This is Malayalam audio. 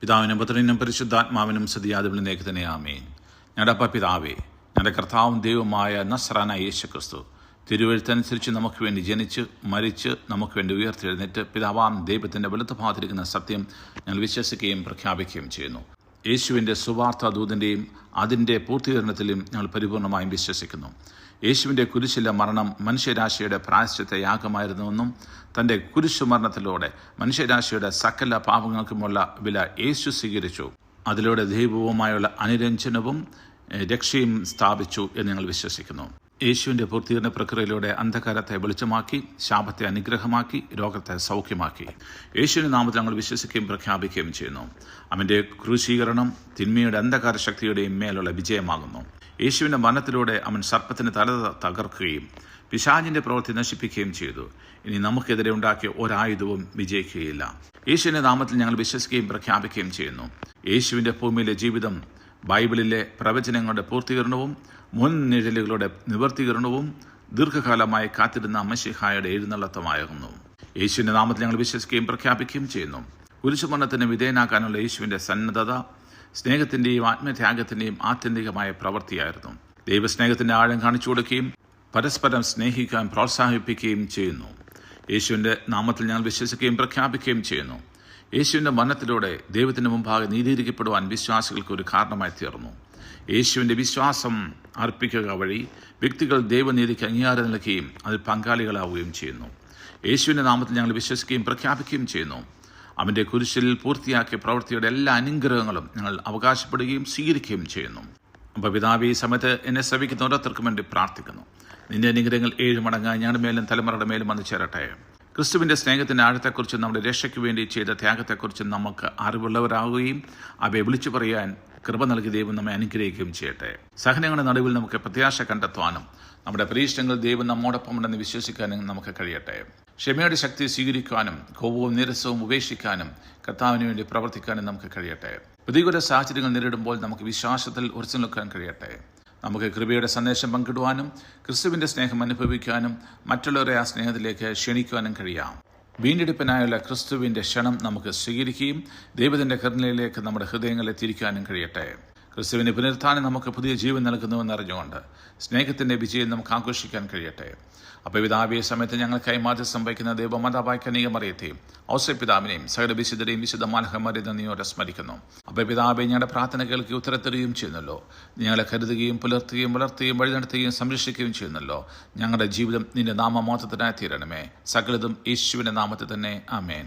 പിതാവിനും പുത്രനും പരിശുദ്ധാത്മാവിനും സതിയാദിവിളിനേക്ക് തന്നെ ആമേൻ. ഞങ്ങളുടെ അപ്പ പിതാവേ ഞങ്ങളുടെ കർത്താവും ദൈവമായ നസ്രാന യേശു ക്രിസ്തു തിരുവഴുത്തനുസരിച്ച് നമുക്ക് വേണ്ടി ജനിച്ച് മരിച്ച് നമുക്ക് വേണ്ടി ഉയർത്തെഴുന്നേറ്റ് പിതാവാം ദൈവത്തിന്റെ വെളുത്ത ഭാഗത്തിരിക്കുന്ന സത്യം ഞങ്ങൾ വിശ്വസിക്കുകയും പ്രഖ്യാപിക്കുകയും ചെയ്യുന്നു. യേശുവിന്റെ സുവാർത്ത ദൂതന്റെയും അതിന്റെ പൂർത്തീകരണത്തിലും ഞങ്ങൾ പരിപൂർണമായും വിശ്വസിക്കുന്നു. യേശുവിന്റെ കുരിശിലെ മരണം മനുഷ്യരാശിയുടെ പ്രായശ്ചിത്ത യാഗമായിരുന്നുവെന്നും തന്റെ കുരിശു മരണത്തിലൂടെ മനുഷ്യരാശിയുടെ സകല പാപങ്ങൾക്കുമുള്ള വില യേശു സ്വീകരിച്ചു. അതിലൂടെ ദൈവവുമായുള്ള അനുരഞ്ജനവും രക്ഷയും സ്ഥാപിച്ചു എന്ന് ഞങ്ങൾ വിശ്വസിക്കുന്നു. യേശുവിന്റെ പൂർത്തീകരണ പ്രക്രിയയിലൂടെ അന്ധകാരത്തെ വെളിച്ചമാക്കി ശാപത്തെ അനുഗ്രഹമാക്കി രോഗത്തെ സൗഖ്യമാക്കി. യേശുവിന്റെ നാമത്തിൽ ഞങ്ങൾ വിശ്വസിക്കുകയും പ്രഖ്യാപിക്കുകയും ചെയ്യുന്നു. അവന്റെ ക്രൂശീകരണം തിന്മയുടെ അന്ധകാര ശക്തിയുടെയും മേലുള്ള വിജയമാകുന്നു. യേശുവിന്റെ മരണത്തിലൂടെ അവൻ സർപ്പത്തിന് തല തകർക്കുകയും പിശാചിന്റെ പ്രവൃത്തി നശിപ്പിക്കുകയും ചെയ്തു. ഇനി നമുക്കെതിരെ ഉണ്ടാക്കിയ ഒരായുധവും വിജയിക്കുകയില്ല. യേശുവിന്റെ നാമത്തിൽ ഞങ്ങൾ വിശ്വസിക്കുകയും പ്രഖ്യാപിക്കുകയും ചെയ്യുന്നു. യേശുവിന്റെ ഭൂമിയിലെ ജീവിതം ബൈബിളിലെ പ്രവചനങ്ങളുടെ പൂർത്തീകരണവും മുൻ നിഴലുകളുടെ നിവർത്തീകരണവും ദീർഘകാലമായി കാത്തിരുന്ന അമ്മശിഹായുടെ എഴുന്നള്ളത്തമായിരുന്നു. യേശുവിന്റെ നാമത്തിൽ ഞങ്ങൾ വിശ്വസിക്കുകയും പ്രഖ്യാപിക്കുകയും ചെയ്യുന്നു. കുരിശുമരണത്തിന് വിധേയനാക്കാനുള്ള യേശുവിന്റെ സന്നദ്ധത സ്നേഹത്തിന്റെയും ആത്മത്യാഗത്തിന്റെയും ആത്യന്തികമായ പ്രവൃത്തിയായിരുന്നു. ദൈവസ്നേഹത്തിന്റെ ആഴം കാണിച്ചു കൊടുക്കുകയും പരസ്പരം സ്നേഹിക്കാൻ പ്രോത്സാഹിപ്പിക്കുകയും ചെയ്യുന്നു. യേശുവിന്റെ നാമത്തിൽ ഞങ്ങൾ വിശ്വസിക്കുകയും പ്രഖ്യാപിക്കുകയും ചെയ്യുന്നു. യേശുവിന്റെ മരണത്തിലൂടെ ദൈവത്തിന്റെ മുമ്പാകെ നീതീകരിക്കപ്പെടുവാൻ വിശ്വാസികൾക്ക് ഒരു കാരണമായി തീർന്നു. യേശുവിന്റെ വിശ്വാസം അർപ്പിക്കുക വഴി വ്യക്തികൾ ദൈവനീതിക്ക് അംഗീകാരം നൽകുകയും അതിൽ പങ്കാളികളാവുകയും ചെയ്യുന്നു. യേശുവിന്റെ നാമത്തിൽ ഞങ്ങൾ വിശ്വസിക്കുകയും പ്രഖ്യാപിക്കുകയും ചെയ്യുന്നു. അവന്റെ കുരിശിൽ പൂർത്തിയാക്കിയ പ്രവൃത്തിയുടെ എല്ലാ അനുഗ്രഹങ്ങളും ഞങ്ങൾ അവകാശപ്പെടുകയും സ്വീകരിക്കുകയും ചെയ്യുന്നു. അപ്പോൾ പിതാവ് ഈ സമയത്ത് എന്നെ ശ്രമിക്കുന്ന ഓരോരുത്തർക്കും വേണ്ടി പ്രാർത്ഥിക്കുന്നു. നിന്റെ അനുഗ്രഹങ്ങൾ ഏഴ് മടങ്ങായി ഞങ്ങളുടെ മേലും തലമുറയുടെ മേലും വന്നു ചേരട്ടെ. ക്രിസ്തുവിന്റെ സ്നേഹത്തിന്റെ ആഴത്തെക്കുറിച്ചും നമ്മുടെ രക്ഷയ്ക്ക് വേണ്ടി ചെയ്ത ത്യാഗത്തെക്കുറിച്ചും നമുക്ക് അറിവുള്ളവരാകുകയും അവയെ വിളിച്ചു പറയാൻ കൃപ നൽകി ദൈവം നമ്മെ അനുഗ്രഹിക്കുകയും ചെയ്യട്ടെ. സഹനങ്ങളുടെ നടുവിൽ നമുക്ക് പ്രത്യാശ കണ്ടെത്താനും നമ്മുടെ പരീക്ഷണങ്ങൾ ദൈവം നമ്മോടൊപ്പം ഉണ്ടെന്ന് വിശ്വസിക്കാനും നമുക്ക് കഴിയട്ടെ. ക്ഷമയുടെ ശക്തി സ്വീകരിക്കാനും കോപവും നിരസവും ഉപേക്ഷിക്കാനും കർത്താവിന് വേണ്ടി പ്രവർത്തിക്കാനും നമുക്ക് കഴിയട്ടെ. പ്രതികൂല സാഹചര്യങ്ങൾ നേരിടുമ്പോൾ നമുക്ക് വിശ്വാസത്തിൽ ഉറച്ചു നിൽക്കാൻ കഴിയട്ടെ. നമുക്ക് കൃപയുടെ സന്ദേശം പങ്കിടുവാനും ക്രിസ്തുവിന്റെ സ്നേഹം അനുഭവിക്കാനും മറ്റുള്ളവരെ ആ സ്നേഹത്തിലേക്ക് ക്ഷണിക്കുവാനും കഴിയാം. വീണ്ടെടുപ്പിനായുള്ള ക്രിസ്തുവിന്റെ ക്ഷണം നമുക്ക് സ്വീകരിക്കുകയും ദൈവത്തിന്റെ കരുണയിലേക്ക് നമ്മുടെ ഹൃദയങ്ങളെ തിരിക്കാനും കഴിയട്ടെ. ക്രിസ്തുവിന്റെ പുനരുത്ഥാനം നമുക്ക് പുതിയ ജീവൻ നൽകുന്നുവെന്ന് അറിഞ്ഞുകൊണ്ട് സ്നേഹത്തിന്റെ വിജയം നമുക്ക് ആഘോഷിക്കാൻ കഴിയട്ടെ. അപ്പോൾ പിതാവിയ സമയത്ത് ഞങ്ങൾക്കായി മാറ്റം സംഭവിക്കുന്ന ദൈവമാതാവായ കനികമറിയത്തെയും ഔസപിതാവിനെയും സകല വിശുദ്ധരെയും വിശുദ്ധ മാലഹമാരെ നന്ദിയോടെ സ്മരിക്കുന്നു. അപ്പോൾ പിതാവെ ഞങ്ങളുടെ പ്രാർത്ഥന കേൾക്കി ഉത്തരത്തരുകയും ചെയ്യുന്നല്ലോ. ഞങ്ങളെ കരുതുകയും പുലർത്തുകയും വളർത്തുകയും വഴി നടത്തുകയും സംരക്ഷിക്കുകയും ചെയ്യുന്നല്ലോ. ഞങ്ങളുടെ ജീവിതം നിന്റെ നാമമാത്രത്തിനായി തീരണമേ. സകലതും യേശുവിന്റെ നാമത്തിൽ തന്നെ. ആമേൻ.